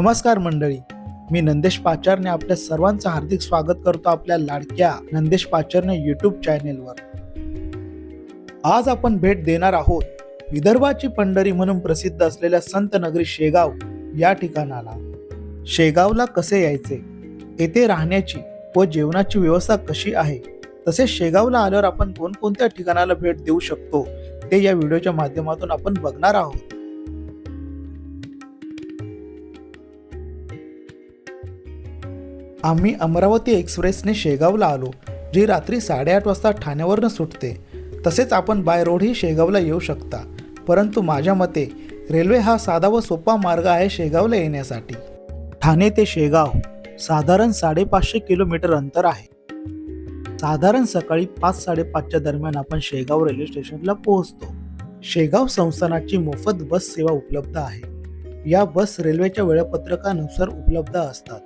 नमस्कार मंडळी. मी नंदेश पाचारने आपल्या सर्वांचं हार्दिक स्वागत करतो आपल्या लाडक्या नंदेश पाचारने यूट्यूब चॅनेलवर आज आपण भेट देणार आहोत विदर्भाची पंढरी म्हणून प्रसिद्ध असलेल्या संत नगरी शेगाव या ठिकाणाला. शेगावला कसे यायचे? येथे राहण्याची व जेवणाची व्यवस्था कशी आहे? तसेच शेगावला आल्यावर आपण कोणकोणत्या ठिकाणाला भेट देऊ शकतो? ते या व्हिडिओच्या माध्यमातून आपण बघणार आहोत. आम्ही अमरावती एक्सप्रेसने शेगावला आलो जी रात्री साडेआठ वाजता ठाण्यावरनं सुटते. तसेच आपण बाय रोडही शेगावला येऊ शकता. परंतु माझ्या मते रेल्वे हा साधा व सोपा मार्ग आहे शेगावला येण्यासाठी. ठाणे ते शेगाव साधारण साडेपाचशे किलोमीटर अंतर आहे. साधारण सकाळी पाच साडेपाचच्या दरम्यान आपण शेगाव रेल्वे स्टेशनला पोहोचतो. शेगाव संस्थानाची मोफत बस सेवा उपलब्ध आहे. या बस रेल्वेच्या वेळापत्रकानुसार उपलब्ध असतात.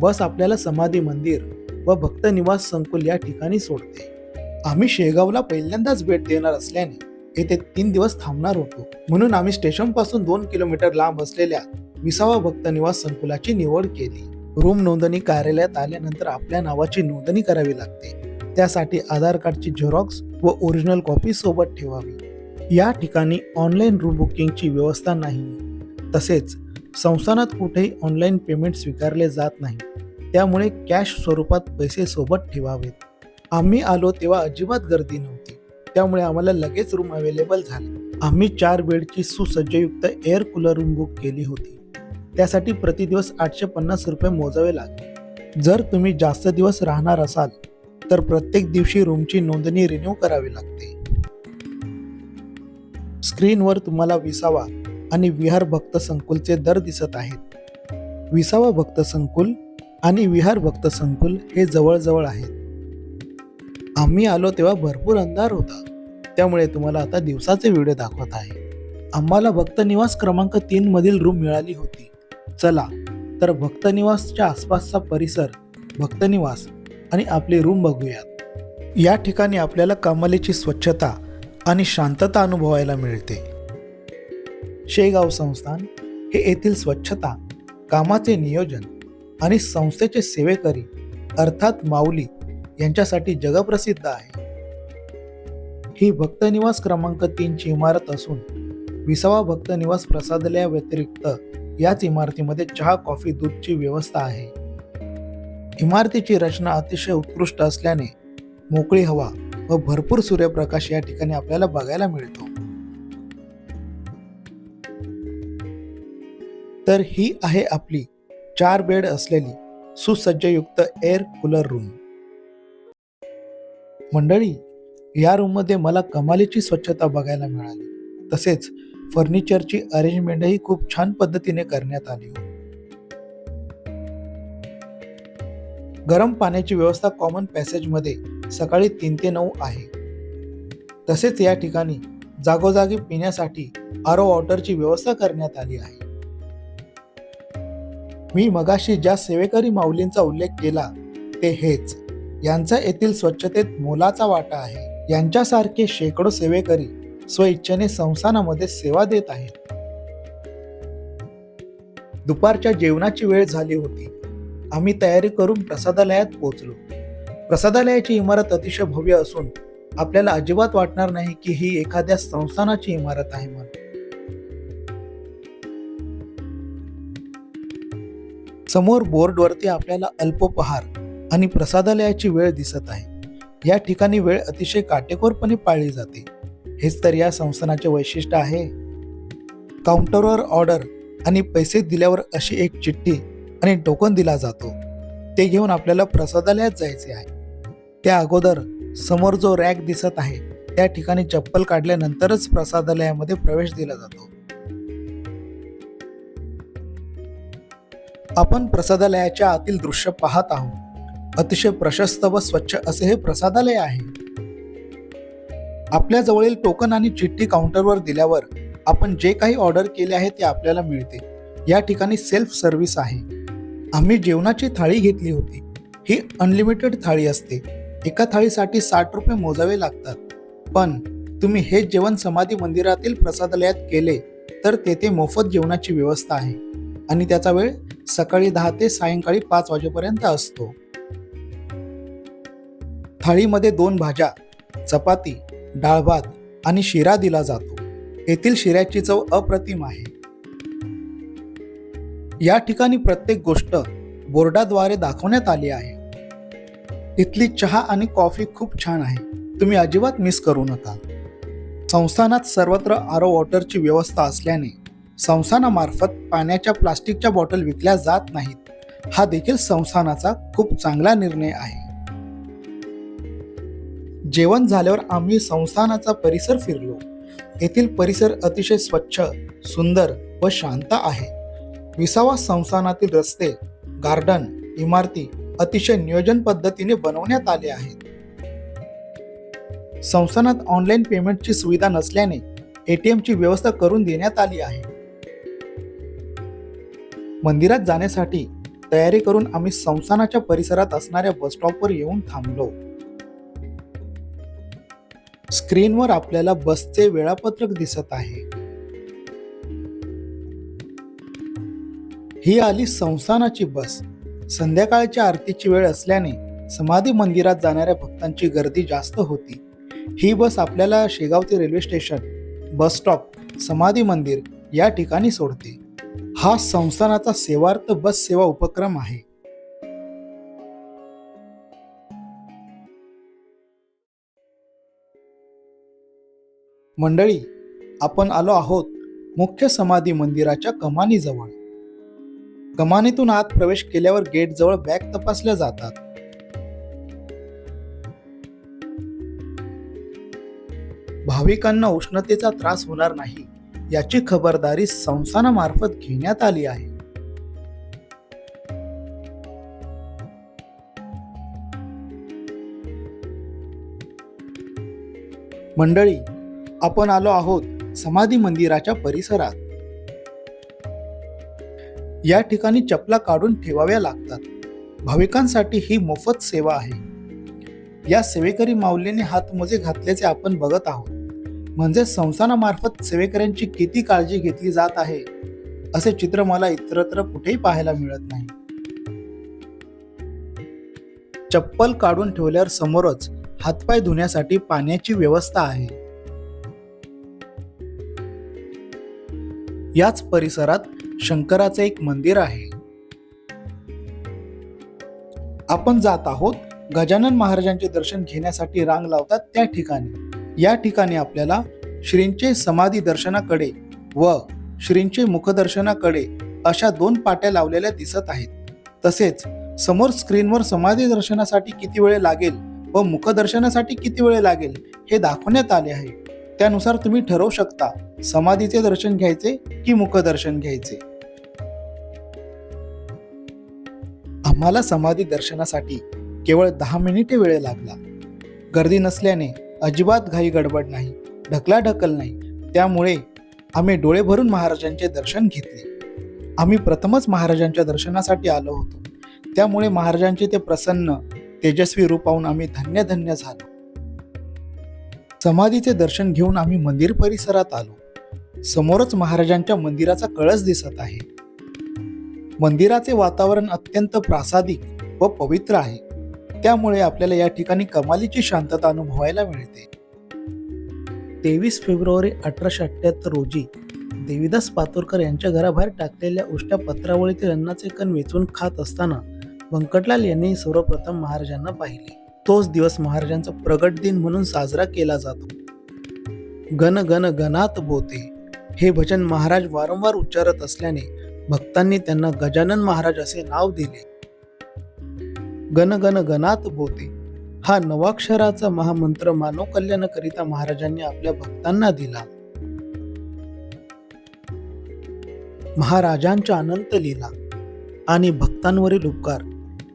बस आपल्याला समाधी मंदिर व भक्त निवास संकुल या ठिकाणी सोडते. आम्ही शेगावला पहिल्यांदाच भेट देणार असल्याने येथे तीन दिवस थांबणार होतो. म्हणून आम्ही स्टेशनपासून दोन किलोमीटर लांब असलेल्या विसावा भक्त निवास संकुलाची निवड केली. रूम नोंदणी कार्यालयात आल्यानंतर आपल्या नावाची नोंदणी करावी लागते. त्यासाठी आधार कार्डची झेरॉक्स व ओरिजिनल कॉपी सोबत ठेवावी. या ठिकाणी ऑनलाईन रूम बुकिंगची व्यवस्था नाही. तसेच संस्थानात कुठेही ऑनलाईन पेमेंट स्वीकारले जात नाही. त्यामुळे कॅश स्वरूपात पैसे सोबत ठेवावेत. आम्ही आलो तेव्हा अजिबात गर्दी नव्हती. त्यामुळे आम्हाला लगेच रूम अवेलेबल झाले. आम्ही चार बेडची सुसज्जयुक्त एअर कूलर रूम बुक केली होती. त्यासाठी प्रति दिवस आठशे पन्नास रुपये मोजावे लागले. जर तुम्ही जास्त दिवस राहणार असाल तर प्रत्येक दिवशी रूमची नोंदणी रिन्यू करावी लागते. स्क्रीनवर तुम्हाला विसावा. आणि विहार भक्त संकुलचे दर दिसत आहेत. विसावा भक्त संकुल आणि विहार भक्त संकुल हे जवळजवळ आहेत. आम्ही आलो तेव्हा भरपूर अंधार होता. त्यामुळे तुम्हाला आता दिवसाचे व्हिडिओ दाखवत आहे. आम्हाला भक्त निवास क्रमांक तीन मधील रूम मिळाली होती. चला तर भक्त निवासच्या आसपासचा परिसर भक्त निवास आणि आपली रूम बघूयात. या ठिकाणी आपल्याला कमालीची स्वच्छता आणि शांतता अनुभवायला मिळते. शेगाव संस्थान हे येथील स्वच्छता कामाचे नियोजन आणि संस्थेचे सेवेकरी अर्थात माऊली यांच्यासाठी जगप्रसिद्ध आहे. ही भक्तनिवास क्रमांक तीनची इमारत असून विसावा भक्तनिवास निवास व्यतिरिक्त याच इमारतीमध्ये चहा कॉफी दूधची व्यवस्था आहे. इमारतीची रचना अतिशय उत्कृष्ट असल्याने मोकळी हवा व भरपूर सूर्यप्रकाश या ठिकाणी आपल्याला बघायला मिळतो. तर ही आहे आपली चार बेड असलेली सुसज्जयुक्त एअर कूलर रूम मंडळी या रूममध्ये मला कमालीची स्वच्छता बघायला मिळाली. तसेच फर्निचरची अरेंजमेंटही खूप छान पद्धतीने करण्यात आली. गरम पाण्याची व्यवस्था कॉमन पॅसेजमध्ये सकाळी तीन ते नऊ आहे. तसेच या ठिकाणी जागोजागी पिण्यासाठी आरो वॉटरची व्यवस्था करण्यात आली आहे. मी मगाशी ज्या सेवेकरी माऊलींचा उल्लेख केला ते हेच. यांचा येथील स्वच्छतेत मोलाचा वाटा आहे. यांच्यासारखे शेकडो सेवेकरी स्वइच्छेने संस्थानामध्ये सेवा देत आहेत. दुपारच्या जेवणाची वेळ झाली होती. आम्ही तयारी करून प्रसादालयात पोहोचलो. प्रसादालयाची इमारत अतिशय भव्य असून आपल्याला अजिबात वाटणार नाही की ही एखाद्या संस्थानाची इमारत आहे म्हणून. समोर बोर्डवरती आपल्याला अल्पोपहार आणि प्रसादालयाची वेळ दिसत आहे. या ठिकाणी वेळ अतिशय काटेकोरपणे पाळली जाते. हेच तर या संस्थानाचे वैशिष्ट्य आहे. काउंटरवर ऑर्डर आणि पैसे दिल्यावर अशी एक चिठ्ठी आणि टोकन दिला जातो. ते घेऊन आपल्याला प्रसादालयात जायचे आहे. त्या अगोदर समोर जो रॅक दिसत आहे त्या ठिकाणी चप्पल काढल्यानंतरच प्रसादालयामध्ये प्रवेश दिला जातो. आपण प्रसादालयाच्या आतील दृश्य पाहत आहोत. अतिशय प्रशस्त व स्वच्छ असे हे प्रसादालय आहे. आपल्या जवळील टोकन आणि चिठ्ठी काउंटरवर दिल्यावर आपण जे काही ऑर्डर केले आहे ते आपल्याला मिळते. या ठिकाणी सेल्फ सर्व्हिस आहे. आम्ही जेवणाची थाळी घेतली होती. ही अनलिमिटेड थाळी असते. एका थाळीसाठी साठ रुपये मोजावे लागतात. पण तुम्ही हे जेवण समाधी मंदिरातील प्रसादालयात केले तर तेथे मोफत जेवणाची व्यवस्था आहे. आणि त्याचा वेळ सकाळी दहा ते सायंकाळी पाच वाजेपर्यंत असतो. थाळीमध्ये दोन भाज्या चपाती डाळ भात आणि शिरा दिला जातो. येथील शिऱ्याची चव अप्रतिम आहे. या ठिकाणी प्रत्येक गोष्ट बोर्डाद्वारे दाखवण्यात आली आहे. इथली चहा आणि कॉफी खूप छान आहे. तुम्ही अजिबात मिस करू नका. संस्थानात सर्वत्र आरो वॉटरची व्यवस्था असल्याने संस्थानामार्फत पाण्याच्या प्लास्टिकच्या बॉटल विकल्या जात नाहीत. हा देखील संस्थानाचा खूप चांगला निर्णय आहे. जेवण झाल्यावर आम्ही संस्थानाचा परिसर फिरलो. येथील परिसर अतिशय स्वच्छ सुंदर व शांत आहे. विसावा संस्थानातील रस्ते गार्डन इमारती अतिशय नियोजन पद्धतीने बनवण्यात आले आहेत. संस्थानात ऑनलाईन पेमेंटची सुविधा नसल्याने ए टी एमची व्यवस्था करून देण्यात आली आहे. मंदिरात जाण्यासाठी तयारी करून आम्ही संस्थानाच्या परिसरात असणाऱ्या बस स्टॉपवर येऊन थांबलो. स्क्रीनवर आपल्याला बसचे वेळापत्रक दिसत आहे. ही आली संस्थानाची बस. संध्याकाळच्या आरतीची वेळ असल्याने समाधी मंदिरात जाणाऱ्या भक्तांची गर्दी जास्त होती. ही बस आपल्याला शेगावचे रेल्वे स्टेशन बस स्टॉप समाधी मंदिर या ठिकाणी सोडते. हा संस्थानाचा सेवार्थ बस सेवा उपक्रम आहे. मंडळी आपण आलो आहोत मुख्य समाधी मंदिराच्या कमानीजवळ. कमानीतून आत प्रवेश केल्यावर गेट जवळ बॅग तपासल्या जातात. भाविकांना उष्णतेचा त्रास होणार नाही. याची खबरदारी संस्थानामार्फत घेण्यात आली आहे. मंडळी आपण आलो आहोत समाधी मंदिराच्या परिसरात. या ठिकाणी चपला काढून ठेवाव्या लागतात. भाविकांसाठी ही मोफत सेवा आहे. या सेवेकरी माऊलीने हातमोजे घातल्याचे आपण बघत आहोत. म्हणजे संस्थानामार्फत सेवेकऱ्यांची किती काळजी घेतली जात आहे असे चित्र मला इतरत्र कुठेही पाहायला मिळत नाही. चप्पल काढून ठेवल्यावर समोरच हातपाय धुण्यासाठी पाण्याची व्यवस्था आहे. याच परिसरात शंकराचे एक मंदिर आहे. आपण जात आहोत गजानन महाराजांचे दर्शन घेण्यासाठी रांग लावतात त्या ठिकाणी. या ठिकाणी आपल्याला श्रींचे समाधी दर्शनाकडे व श्रींचे मुखदर्शनाकडे अशा दोन पाट्या लावलेल्या दिसत आहेत. तसेच समोर स्क्रीनवर समाधी दर्शनासाठी किती वेळ लागेल व मुखदर्शनासाठी किती वेळ लागेल हे दाखवण्यात आले आहे. त्यानुसार तुम्ही ठरवू शकता समाधीचे दर्शन घ्यायचे की मुखदर्शन घ्यायचे. आम्हाला समाधी दर्शनासाठी केवळ दहा मिनिटे वेळ लागला. गर्दी नसल्याने अजिबात घाई गडबड नाही ढकलाढकल नाही. त्यामुळे आम्ही डोळे भरून महाराजांचे दर्शन घेतले. आम्ही प्रथमच महाराजांच्या दर्शनासाठी आलो होतो. त्यामुळे महाराजांचे ते प्रसन्न तेजस्वी रूप पाहून आम्ही धन्य धन्य झालो. समाधीचे दर्शन घेऊन आम्ही मंदिर परिसरात आलो. समोरच महाराजांच्या मंदिराचा कळस दिसत आहे. मंदिराचे वातावरण अत्यंत प्रासादिक व पवित्र आहे. त्यामुळे आपल्याला या ठिकाणी कमालीची शांतता अनुभवायला मिळते. तेवीस फेब्रुवारी अठराशे अठ्ठ्याहत्तर रोजी देवीदास पातुरकर यांच्या घराबाहेर टाकलेल्या उष्ट्या पत्रावळीतील अन्नाचे कण वेचून खात असताना व्यंकटलाल यांनी सर्वप्रथम महाराजांना पाहिले. तोच दिवस महाराजांचा प्रगट दिन म्हणून साजरा केला जातो. गण गण गणात बोते. हे भजन महाराज वारंवार उच्चारत असल्याने भक्तांनी त्यांना गजानन महाराज असे नाव दिले. गणगण गणात बोते. हा नवाक्षराचा महामंत्र मानव कल्याणकरिता महाराजांनी आपल्या भक्तांना दिला. महाराजांच्या अनंत लीला आणि भक्तांवरील उपकार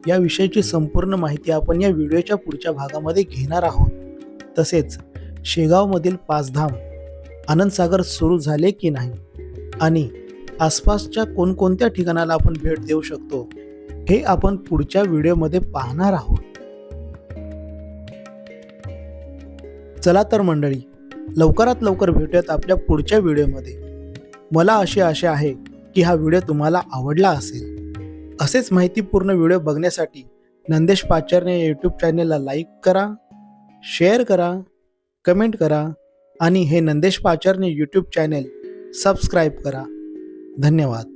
याविषयीची संपूर्ण माहिती आपण या व्हिडिओच्या पुढच्या भागामध्ये घेणार आहोत. तसेच शेगावमधील पाचधाम आनंदसागर सुरू झाले की नाही? आणि आसपासच्या कोणकोणत्या ठिकाणाला आपण भेट देऊ शकतो? हे आपण पुढच्या व्हिडिओमध्ये पाहणार आहोत. चला तर मंडळी लवकरात लवकर भेटूयात आपल्या पुढच्या व्हिडिओमध्ये. मला अशी आशा आहे की हा व्हिडिओ तुम्हाला आवडला असेल. असेच माहितीपूर्ण व्हिडिओ बघण्यासाठी नंदेश पाचारने यूट्यूब चॅनेलला लाईक करा शेअर करा कमेंट करा आणि हे Nandesh Pacharne YouTube channel subscribe करा. धन्यवाद.